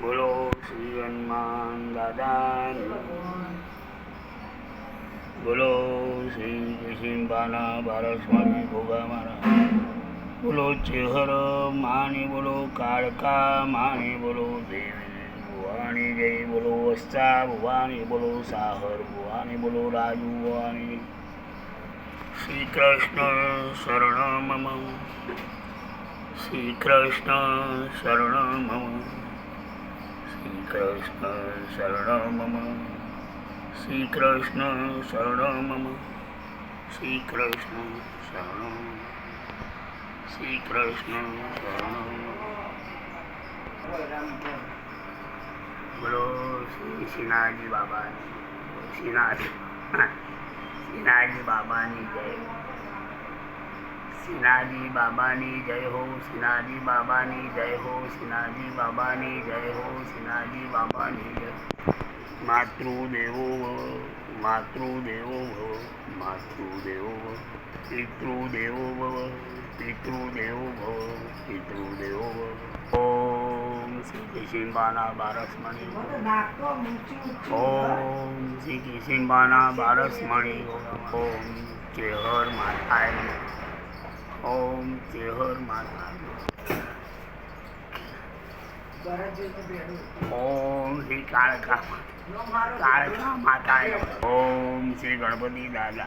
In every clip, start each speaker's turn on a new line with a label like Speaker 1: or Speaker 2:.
Speaker 1: બોલો શ્રી હનુમાન દાદાની. બોલો શ્રી કૃષ્ણબાના બારસવાણી ભોગા મારા બોલો ચેહર માણી, બોલો કાળકા માણી, બોલો દેવી ભુવાની જય બોલો વસ્તા ભુવાની બોલો સાહર ભુવાની બોલો રાજુ ભુવાની શ્રી કૃષ્ણ શરણ મમ. શ્રી કૃષ્ણ શરણ મમ શ્રી કૃષ્ણ શરણ મમ શ્રી કૃષ્ણ શરણ મમ શ્રી કૃષ્ણ શરણ શ્રી શરણ બોલો શ્રી શ્રીનાથજી બાબાની શ્રીનાથ શ્રીનાથજી બાબાની જય. શ્રીનાથજી બાબાની જય હો શ્રીનાથજી બાબાની જય હો શ્રીનાથજી બાબાની જય હો શ્રીનાથજી બાબાની જય માતૃદેવો ભવ માતૃદેવો ભવ માતૃદેવો ભવ પિતૃદેવો ભવ પિતૃદેવો ભવ પિતૃદેવો ભવ ઓમ શ્રી કૃષ્ણબાના બારસમણી ઓમ શ્રી કૃષ્ણબાના બારસમણી ઓમ ચેહર માતાય નમઃ. ઓમ ચેહર માતા ઓમ શ્રી કાળકા કાળકા માતાય ઓમ શ્રી ગણપતિ દાદા.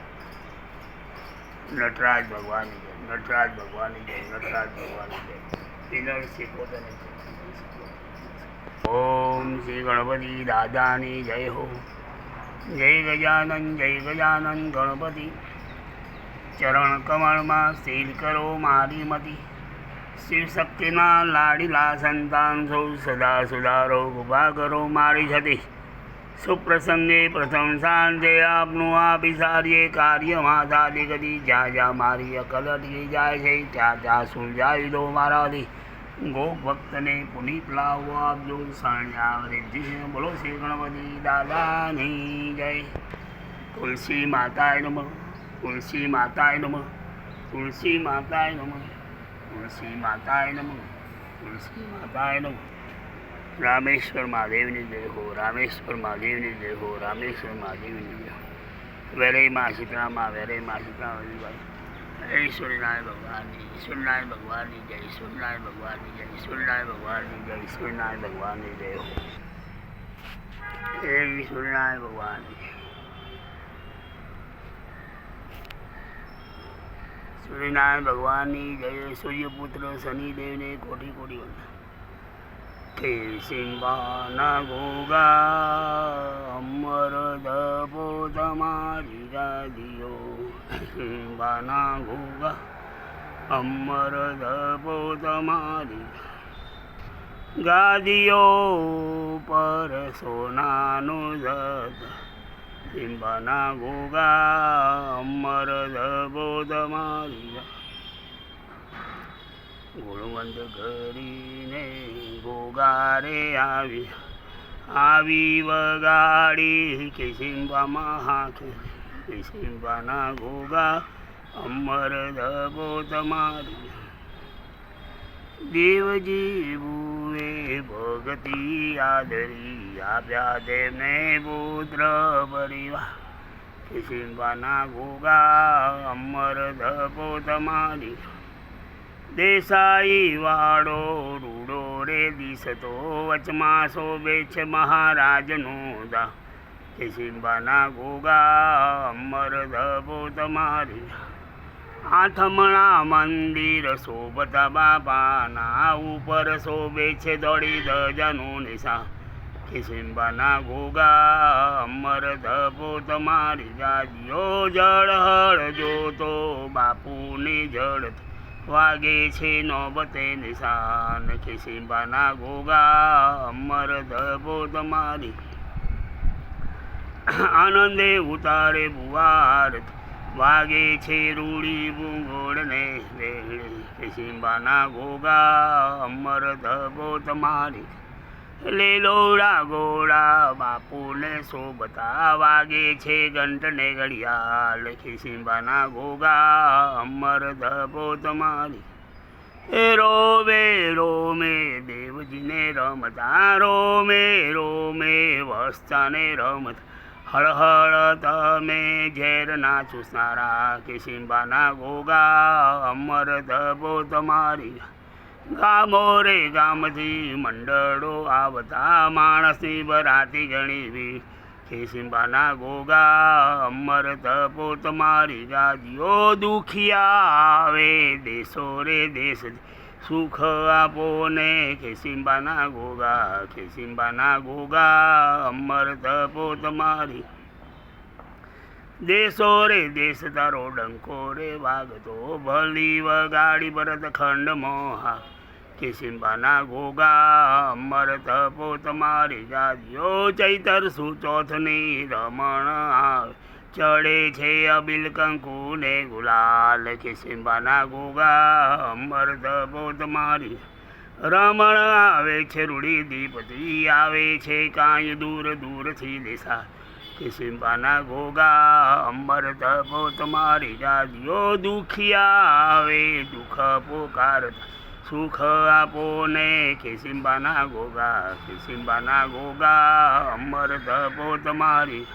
Speaker 1: નટરાજ ભગવાનની જય, નટરાજ ભગવાનની જય, નટરાજ ભગવાનની જય. પિનર પોતાની ઓમ શ્રી ગણપતિ દાદાની જય હો. જય ગજાનન જય ગજાનન ગણપતિ. ચરણ કમળમાં સ્થિર કરો મારી મતી શિવ શક્તિના લાડીલા સંતાન સૌ સદા સુધારો ઊભા કરો મારી છતી સુપ્રસંગે પ્રથમ સાંજે આપનું આપી કાર્યમાં સાધી ગતિ જ્યાં જ્યાં મારી અકલ અટકી જાય છે ત્યાં ત્યાં સુલઝાવી દો મારાથી ગોપ ભક્તને પુનીત લાવો આપજો રિદ્ધિ બોલો શ્રી ગણપતિ દાદાની જય તુલસી માતાય નમઃ તુલસી માતાય નમઃ. તુલસી માતાય નમઃ. તુલસી માતાય નમઃ. તુલસી માતાય નમઃ. રામેશ્વર મહાદેવની જય હો, રામેશ્વર મહાદેવની જય હો, રામેશ્વર મહાદેવની જય હો. વેરઈમાં સીતરામાં વેરઈમાં સીતરામાં જય. ઈશ્વરનારાયણ ભગવાનની ઈશ્વરનારાયણ ભગવાનની જય ઈશ્વરનારાયણ ભગવાનની જય ઈશ્વરનારાયણ ભગવાનની જય ઈશ્વરનારાયણ ભગવાનની જય હો. હે ઈશ્વરનારાયણ ભગવાનની સૂર્યનારાયણ ભગવાનની જય, સૂર્યપુત્ર શનિદેવને કોટી કોટી વંદન. કે સિંબાના ગોગા અમર દબો તમારી ગાદીઓ. સિંહાના ગોગા અમર દબો તમારી ગાદીઓ. પર સોનાનું જત સિંબાના ગોગા અમર દબો તમારી ગુણવંત કરીને ગોગારે આવી આવી વગાડી કિસિંબામાં હાથે કિસિંબાના ગોગા અમર દબો તમારી દેવજી બુએ ભગતી આદરી આપ્યા તેમને પુત્ર પરિવાર. કિસિંબાના ગોગા અમર ધપો તમારી. દેસાઈ વાળો રૂડો રે દિશતો વચમાં શોભે છે મહારાજનો દા. કે ઘોગા અમર ધબો તમારી. આથમણા મંદિર શોભતા બાપાના ઉપર શોભે છે દોડી ધજાનું નિશા કિસિંબાના ઘોગા અમર ધબો તમારી જાજીઓ જળ હળ જોતો બાપુની જળ વાગે છે નોબતે નિશાન. કિસિંબાના ગોગા અમર ધબો તમારી આનંદે ઉતારે બુવાર. વાગે છે રૂડી બુંગોળને વેળે સિંબાના ગોગા અમર ધગો તમારી. લીલોડા ગોળા બાપુને શોભતા વાગે છે ઘંટને ઘડિયાળ ખિસિંબાના ગોગા અમર ધગો તમારી. એ રોમે દેવજીને રમતા, રોમે રોમે વસ્તાને રમત. હળહળ તમે ઝેર ના ચૂસનારા કિશિંબાના ગોગા, અમર ધબો તમારી. ગામો રે ગામથી મંડળો આવતા માણસની બરાતી ગણીવી. ખેસીંબાના ગોગા, અમર તપો તમારી. ગાદીઓ દુખિયા આવે, દેશો રે દેશ સુખ આપો ને ખેસિંબાના ગોગા ખેસિંબાના ગોગા, અમર તપો તમારી. દેશો રે, દેશ તારો ડંકો રે, વાગતો ભલી વગાડી ભરત ખંડ મોહા. કિશિંબાના ગોગા, અમર તપો તમારી. જાદીઓ ચૈતર સુચોથની રમણ આવે ચડે છે અબિલ કંકુ ને ગુલાલ સિંબાના ગોગા. અમર તપો મારી રમણ આવે છે, રૂડી દીપતી આવે છે, કાંઈ દૂર દૂરથી દિશા. કિશિંબાના ગોગા અમર તપો તમારી જાદીઓ દુખિયા આવે, દુઃખ પોકાર સુખ આપો ને કિશિંબાના ગોગા કિશિંબાના ગોગા અમર તપો તમારી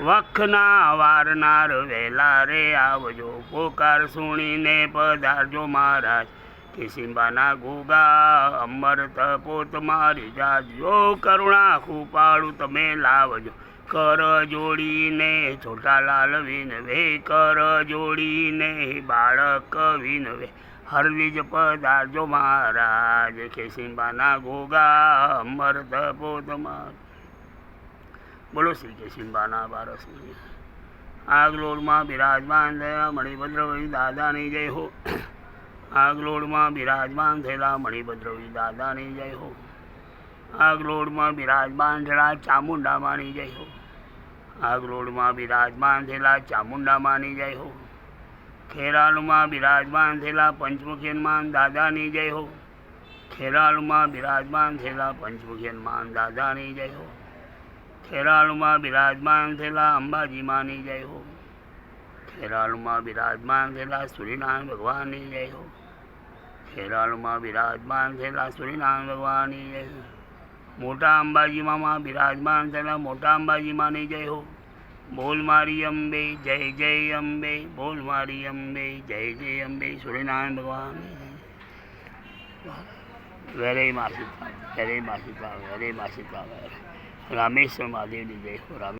Speaker 1: વખના વારનાર વહેલા રે આવજો. પોકાર સુણીને પધારજો મહારાજ. કિસિંબાના ગોગા અમર તપોત મારી જાજો. કરુણા કૃપાળુ તમે લાવજો. કર જોડીને છોટાલાલ વિનવે, કર જોડીને બાળક વિનવે. હરવીજ પધારજો મહારાજ. કિસિંબાના ગોગા અમર તપોત તમાર બોલો શ્રી કેશિંબાના બારસની આગલોડમાં બિરાજમાન થયેલા મણિભદ્રભાઈ દાદાની જય હો. આગલોડમાં બિરાજમાન થયેલા મણિભદ્રભાઈ દાદાની જય હો. આગલોડમાં બિરાજમાન થયેલા ચામુંડામાની જય હો. આગલોડમાં બિરાજમાન થયેલા ચામુંડામાની જય હો. ખેરાલુમાં બિરાજમાન થયેલા પંચમુખીનમાન દાદાની જય હો. ખેરાલુમાં બિરાજમાન થયેલા પંચમુખીનમાન દાદાની જય હો. ખેરાલુમાં બિરાજમાન થયેલા અંબાજીમાની જય હો. ખેરાલુમાં બિરાજમાન થયેલા સૂર્યનારાયણ ભગવાનની જય હો. ખેરાલુમાં બિરાજમાન થયેલા સૂર્યનારાયણ ભગવાનની જય હો. મોટા અંબાજીમાં બિરાજમાન થયેલા મોટા અંબાજીમાની જય હો. બોલ મારી અંબે, જય જય અંબે, બોલ મારી અંબે, જય જય અંબે સૂર્યનારાયણ ભગવાન વેરે માસી વેરે માસી વેરે માસી રામેશ્વર મહાદેવની જય હો રામ